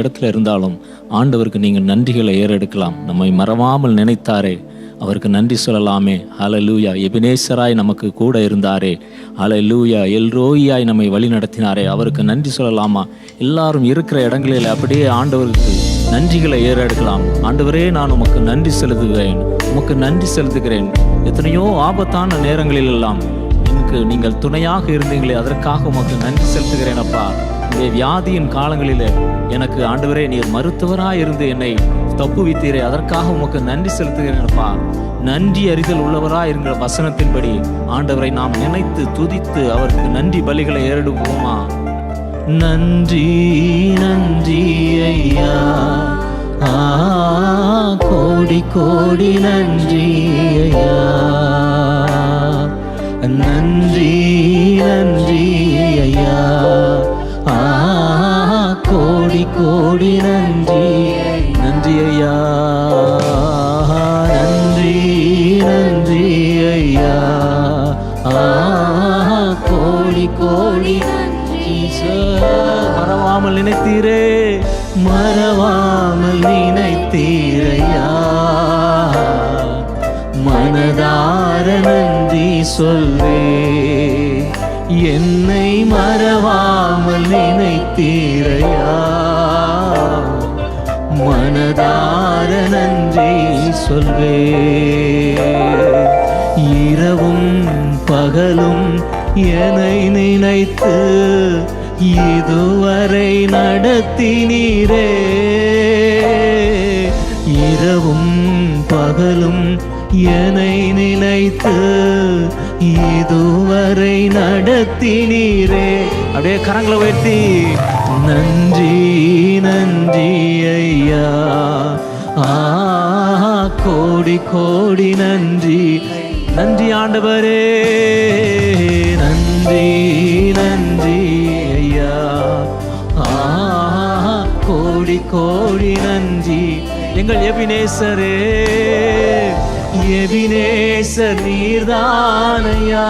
இடத்துல இருந்தாலும் ஆண்டவருக்கு நீங்கள் நன்றிகளை ஏறெடுக்கலாம். நம்மை மறவாமல் நினைத்தாரே. அவருக்கு நன்றி சொல்லலாமே. ஹalleluya எபினேசராய் நமக்கு கூட இருந்தாரே. ஹalleluya எல்ரோயாய் நம்மை வழி நடத்தினாரே. அவருக்கு நன்றி சொல்லலாமா? எல்லாரும் இருக்கிற இடங்களில் அப்படியே ஆண்டவருக்கு நன்றிகளை ஏறெடுக்கலாம். ஆண்டவரே நான் உமக்கு நன்றி செலுத்துகிறேன் உமக்கு நன்றி செலுத்துகிறேன். எத்தனையோ ஆபத்தான நேரங்களில் எல்லாம் எனக்கு நீங்கள் துணையாக இருந்தீங்களே. அதற்காக உமக்கு நன்றி செலுத்துகிறேன் அப்பா. இந்த வியாதியின் காலங்களிலே எனக்கு ஆண்டவரே நீர் மருத்துவராக இருந்து என்னை தப்புவித்தீரே. அதற்காக உமக்கு நன்றி செலுத்துகிறேன்ப்பா நன்றி அறிதல் உள்ளவரா என்கிற வசனத்தின்படி. ஆண்டவரை நாம் நினைத்து துதித்து அவருக்கு நன்றி பலிகளை ஏறிடுவோமா நன்றி நன்றி ஐயா. ஆ கோடி கோடி நன்றி ஐயா. நன்றி நன்றி கோடி கோடி நன்றி. நன்றி ஐயா. நன்றி நன்றி ஐயா. கோடி கோடி மறவாமல் நினைத்தீரே. மறவாமல் நினைத்தீரையா மனதார நன்றி சொல்வே என்னை மறவாமல் நினைத்தீரையா மனதார நன்றி சொல்வே. இரவும் பகலும் என்னை நினைத்து இதுவரை நடத்தினீரே. இரவும் பகலும் என்னை நினைத்து இதுவரை நடத்தினீரே. அப்படியே கரங்களை உயர்த்தி நன்றி நன்றி ஐயா. ஆ கோடி கோடி நன்றி. நன்றி ஆண்டவரே. நன்றி நன்றி ஐயா. ஆ கோடி கோடி நன்றி. எங்கள் எபினேசரே எபினேசர் நீர்தானையா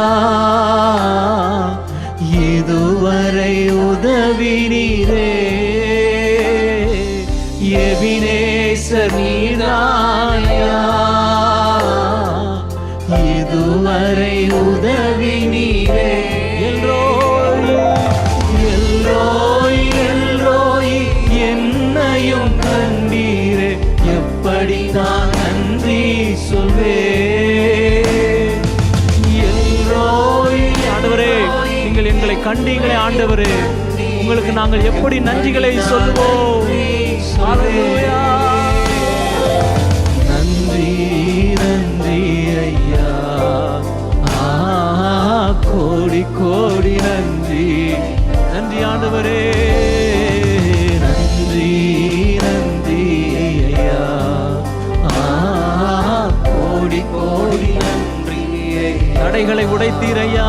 இதுவரை உதவி நீரே எபினேசர் நீர்தானையா இதுவரை உதவி நீரே கண்டீங்களே ஆண்டவரே. உங்களுக்கு நாங்கள் எப்படி நன்றிகளை சொல்வோம் நன்றி நன்றி ஐயா. கோடி கோடி நன்றி. நன்றி ஆண்டவரே. நன்றி நன்றி ஐயா. கோடி கோடி நன்றி தடைகளை உடைத்தீரையா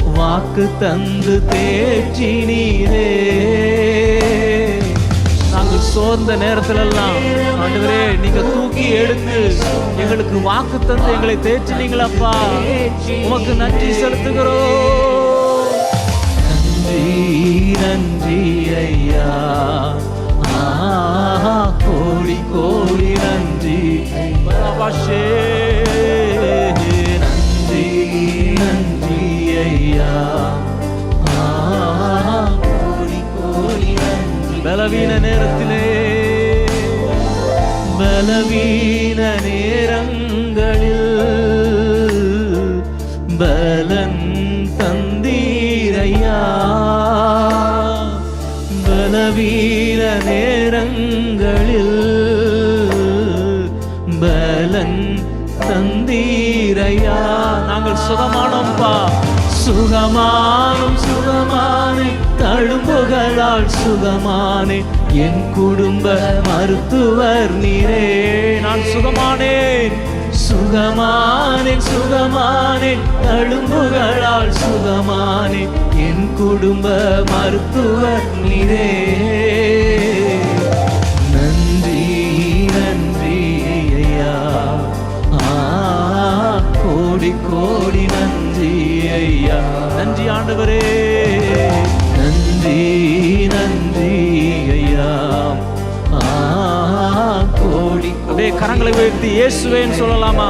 வாக்கு தந்து தேற்றி நீரே நாங்கள் சோர்ந்த நேரத்திலெல்லாம் ஆண்டவரே நீங்க தூக்கி எடுத்து எங்களுக்கு வாக்கு தந்து எங்களை தேற்றினீங்களப்பா. உமக்கு நன்றி செலுத்துகிறோம். நன்றி நன்றி ஐயா. ஆ கோடி கோடி நன்றி. பரபாஷே பலவீன நேரத்திலே பலவீன நேரங்களில் பலன் தந்தீரையா? பலவீன நேரங்களில் பலன் தந்தீரையா? நாங்கள் சுகமானோம்பா. சுகமானும் சுகமானே. தழும்புகளால் சுகமானே. என் குடும்ப மருத்துவர் நீரே நான் சுகமானேன். சுகமானேன் சுகமானேன். தழும்புகளால் சுகமானேன். என் குடும்ப மருத்துவர் நீரே. நன்றி நன்றி ஐயா. ஆ, கோடி கோடி நன்றி ஐயா. நன்றி ஆண்டவரே. கரங்களை உயர்த்தி இயேசுவேன்னு சொல்லலாமா?